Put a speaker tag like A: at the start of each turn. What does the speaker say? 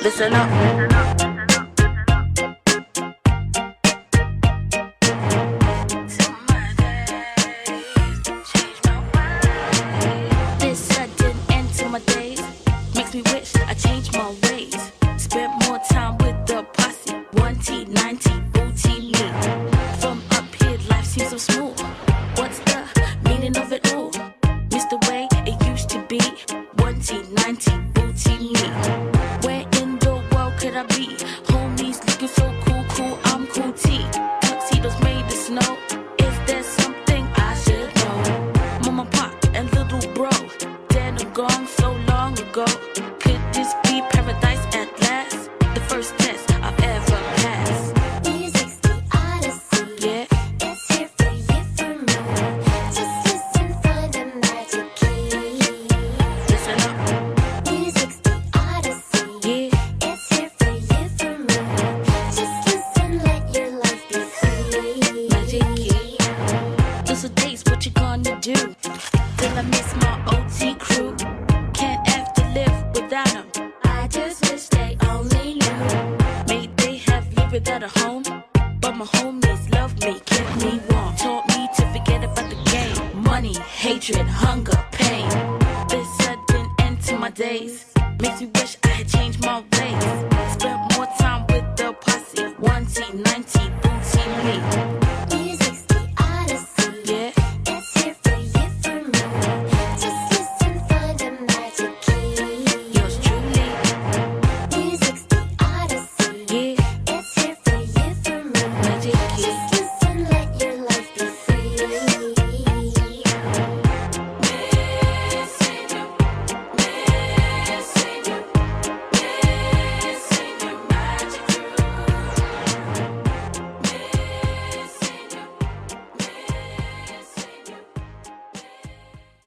A: Listen up. This sudden end to my days makes me wish I changed my ways. Spent more time with the posse. One T, nine T, booty me. From up here, life seems so smooth. Ago. Could this be paradise at last? The first test I've ever passed.
B: Music's the odyssey.
A: Yeah,
B: It's here for you, for me. Just listen for the magic key.
A: listen up.
B: Music's the odyssey.
A: Yeah,
B: It's here for you, for me. Just listen, let your life be free.
A: Magic key. Those are days, what you gonna do? Till I miss my OT crew. Can't have to live without 'em.
B: I just wish they only knew.
A: May they have lived without a home, but my homies love me, kept me warm, taught me to forget about the game. Money, hatred, hunger, pain. This sudden end to my days makes me wish I had changed my ways.